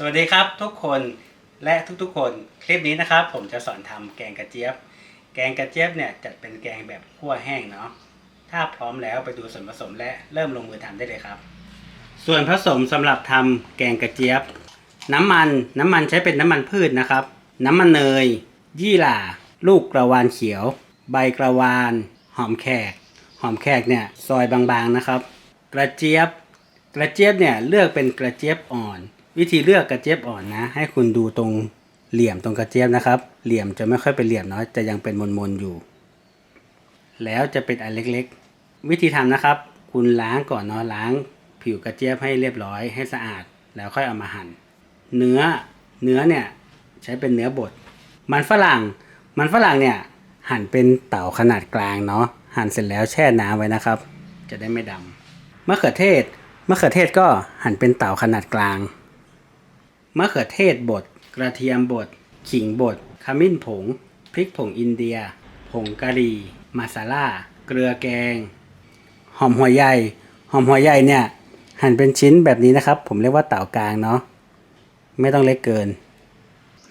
สวัสดีครับทุกคนและทุกๆ คนคลิปนี้นะครับ ผมจะสอนทำแกงกระเจี๊ยบ แกงกระเจี๊ยบเนี่ยจัดเป็นแกงแบบคั่วแห้งเนาะถ้าพร้อมแล้วไปดูส่วนผสมและเริ่มลงมือทำได้เลยครับ ส่วนผสมสำหรับทำแกงกระเจี๊ยบ น้ำมันน้ำมันใช้เป็นน้ำมันพืชนะครับ น้ำมันเนย ยี่หร่า ลูกกระวานเขียว ใบกระวาน หอมแขก หอมแขกเนี่ยซอยบางๆนะครับ กระเจี๊ยบ กระเจี๊ยบเนี่ยเลือกเป็นกระเจี๊ยบอ่อน วิธีเลือกกระเจี๊ยบอ่อนนะ ให้คุณดูตรงเหลี่ยมตรงกระเจี๊ยบนะครับ เหลี่ยมจะไม่ค่อยเป็นเหลี่ยมเนาะจะยังเป็นมนๆอยู่ แล้วจะเป็นอันเล็กๆ วิธีทำนะครับ คุณล้างก่อนเนาะล้าง ผิวกระเจี๊ยบให้เรียบร้อยให้สะอาด แล้วค่อยเอามาหั่น เนื้อเนื้อเนี่ยใช้เป็นเนื้อบด มันฝรั่ง มันฝรั่งเนี่ยหั่นเป็นเต๋าขนาดกลางเนาะหั่นเสร็จแล้วแช่น้ำไว้นะครับ จะได้ไม่ดำมะเขือเทศมะเขือเทศก็หั่นเป็นเต๋าขนาดกลาง มะเขือเทศบด กระเทียมบด ขิงบด ขมิ้นผง พริกผงอินเดีย ผงกะหรี่ มาซาล่า เกลือแกง หอมหัวใหญ่ หอมหัวใหญ่เนี่ย หั่นเป็นชิ้นแบบนี้นะครับ ผมเรียกว่าเต๋ากลางเนาะ ไม่ต้องเล็กเกิน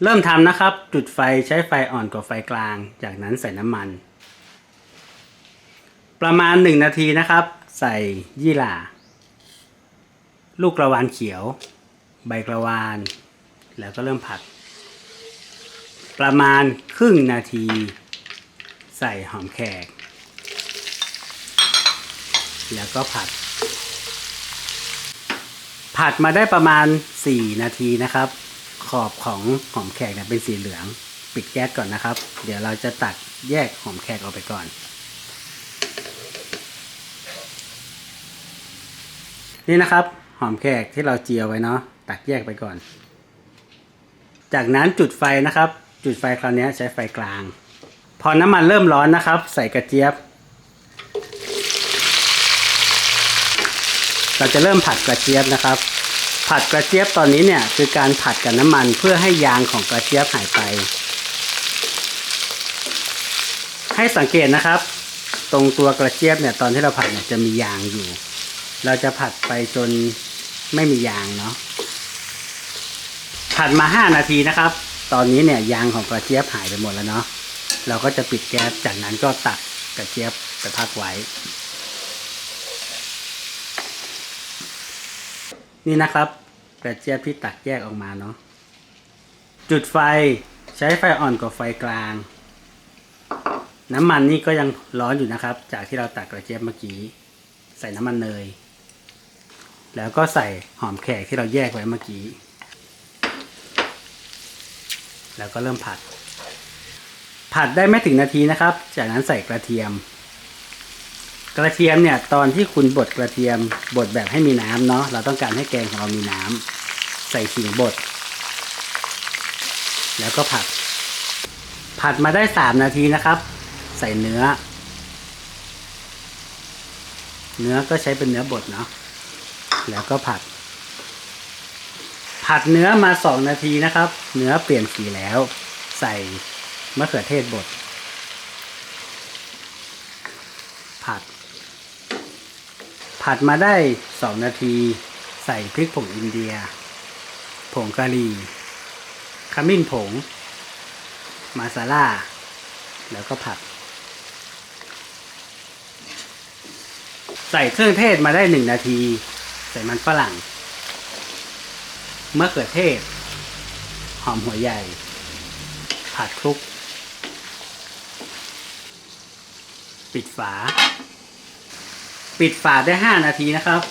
เริ่มทำนะครับ จุดไฟใช้ไฟอ่อนกว่าไฟกลาง จากนั้นใส่น้ำมัน ประมาณ 1 นาทีนะครับ ใส่ยี่หร่า ลูกกระวานเขียว ใบกระวาน แล้วก็เริ่มผัด ประมาณครึ่งนาที ใส่หอมแขก แล้วก็ผัด ผัดมาได้ประมาณ 4 นาทีนะครับ ขอบของหอมแขกเนี่ยเป็นสีเหลือง ปิดแก๊สก่อนนะครับ เดี๋ยวเราจะตักแยกหอมแขกออกไปก่อนนี่นะครับ หอมแขกที่เราเจียวไว้เนาะ ตักแยกไปก่อน จากนั้นจุดไฟนะครับ จุดไฟคราวนี้ใช้ไฟกลาง พอน้ำมันเริ่มร้อนนะครับ ใส่กระเจี๊ยบ เราจะเริ่มผัดกระเจี๊ยบนะครับ ผัดกระเจี๊ยบตอนนี้เนี่ยคือการผัดกับน้ำมันเพื่อให้ยางของกระเจี๊ยบหายไป ให้สังเกตนะครับ ตรงตัวกระเจี๊ยบเนี่ยตอนที่เราผัดเนี่ยจะมียางอยู่ เราจะผัดไปจนไม่มียางเนาะ ผัดมา 5 นาทีนะครับ ตอนนี้เนี่ยยางของกระเจี๊ยบหายไปหมดแล้วเนาะเราก็จะปิดแก๊สจากนั้นก็ตักกระเจี๊ยบไปพักไว้ นี่นะครับกระเจี๊ยบที่ตักแยกออกมาเนาะจุดไฟใช้ไฟอ่อนกว่าไฟกลาง น้ำมันนี่ก็ยังร้อนอยู่นะครับ จากที่เราตักกระเจี๊ยบเมื่อกี้ ใส่น้ำมันเนย แล้วก็ใส่หอมแขกที่เราแยกไว้เมื่อกี้ แล้วก็เริ่มผัด ผัดได้ไม่ถึงนาทีนะครับ จากนั้นใส่กระเทียม กระเทียมเนี่ยตอนที่คุณบดกระเทียมบดแบบให้มีน้ำเนาะเราต้องการให้แกงของเรามีน้ำใส่ขิงบด แล้วก็ผัด ผัดมาได้สามนาทีนะครับ ใส่เนื้อ เนื้อก็ใช้เป็นเนื้อบดเนาะแล้วก็ผัด ผัดเนื้อมาสองนาทีนะครับ เนื้อเปลี่ยนสีแล้ว ใส่มะเขือเทศบด ผัด ผัดมาได้สองนาที ใส่พริกผงอินเดีย ผงกะหรี่ขมิ้นผง มาซาล่า แล้วก็ผัด ใส่เครื่องเทศมาได้หนึ่งนาที ใส่มันฝรั่ง มะเขือเทศ หอมหัวใหญ่ ผัดคลุก ปิดฝา ปิดฝาได้ห้านาทีนะครับ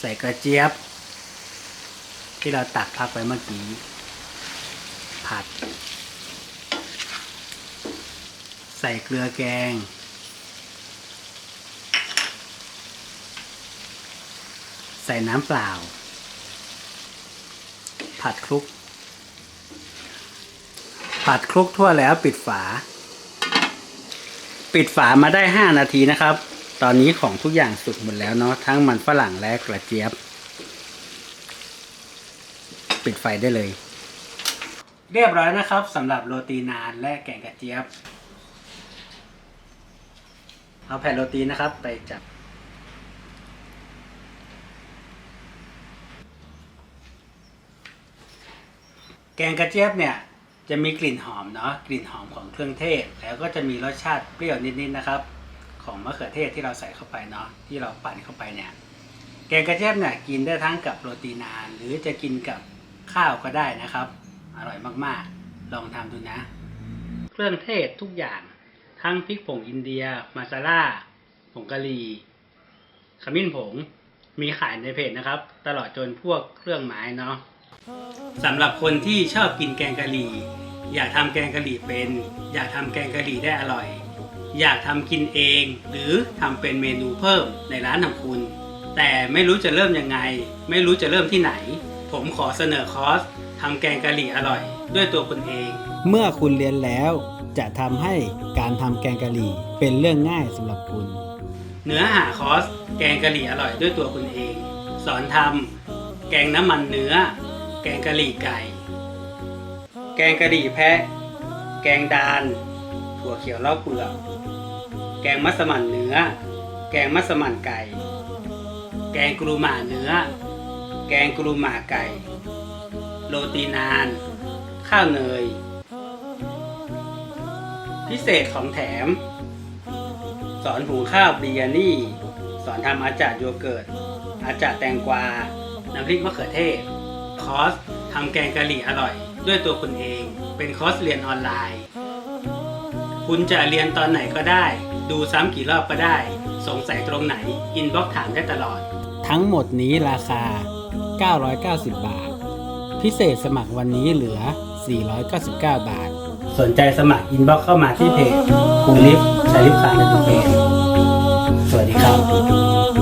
ใส่กระเจี๊ยบ ที่เราตักพักไว้เมื่อกี้ ผัด ใส่เกลือแกง ใส่น้ำเปล่า ผัดคลุก ผัดคลุกทั่วแล้วปิดฝา ปิดฝามาได้ 5 นาทีนะครับ ตอนนี้ของทุกอย่างสุกหมดแล้วเนาะทั้งมันฝรั่งและกระเจี๊ยบ ปิดไฟได้เลย เรียบร้อยนะครับสำหรับโรตีนานและแกงกระเจี๊ยบ เอาแผ่นโรตีนะครับไปจับ แกงกระเจี๊ยบเนี่ยจะมีกลิ่นหอมเนาะกลิ่นหอมของเครื่องเทศ แล้วก็จะมีรสชาติเปรี้ยวนิดๆนะครับ ของมะเขือเทศที่เราใส่เข้าไปเนาะที่เราปั่นเข้าไปเนี่ยแกงกระเจี๊ยบเนี่ยกินได้ทั้งกับโรตีนาน หรือจะกินกับข้าวก็ได้นะครับ อร่อยมากๆ ลองทำดูนะ เครื่องเทศทุกอย่างทั้งพริกผงอินเดีย มาซาล่าผงกะหรี่ขมิ้นผงมีขายในเพจนะครับ ตลอดจนพวกเครื่องไม้เนาะ สำหรับคนที่ชอบกินแกงกะหรี่ อยากทำแกงกะหรี่เป็น อยากทำแกงกะหรี่ได้อร่อย อยากทำกินเอง หรือทำเป็นเมนูเพิ่มในร้านของคุณ แต่ไม่รู้จะเริ่มยังไง ไม่รู้จะเริ่มที่ไหน ผมขอเสนอคอร์สทำแกงกะหรี่อร่อย ด้วยตัวคุณเอง เมื่อคุณเรียนแล้ว จะทำให้การทำแกงกะหรี่เป็นเรื่องง่ายสำหรับคุณ เนื้อหาคอร์สแกงกะหรี่อร่อยด้วยตัวคุณเอง สอนทำแกงน้ำมันเนื้อ แกงกะหรี่ไก่ แกงกะหรี่แพะ แกงดาน ถั่วเขียวเล่าเปลือก แกงมัสมั่นเนื้อ แกงมัสมั่นไก่ แกงกรูหม่าเนื้อ แกงกรูหม่าไก่ โรตีนาน ข้าวเนย พิเศษของแถม สอนหุงข้าวบิริยานี่ สอนทำอาจารย์โยเกิร์ต อาจารย์แตงกวา น้ำพริกมะเขือเทศ คอร์สทำแกงกะหรี่อร่อย ด้วยตัวคุณเอง เป็นคอร์สเรียนออนไลน์ คุณจะเรียนตอนไหนก็ได้ ดูซ้ำกี่รอบก็ได้ สงสัยตรงไหน อินบ็อกถามได้ตลอด ทั้งหมดนี้ราคา 990 บาท พิเศษสมัครวันนี้เหลือ 499 บาท สนใจสมัครอินบ็อกเข้ามาที่เพจครูลิฟชาลิฟคานดูเพจสวัสดีครับ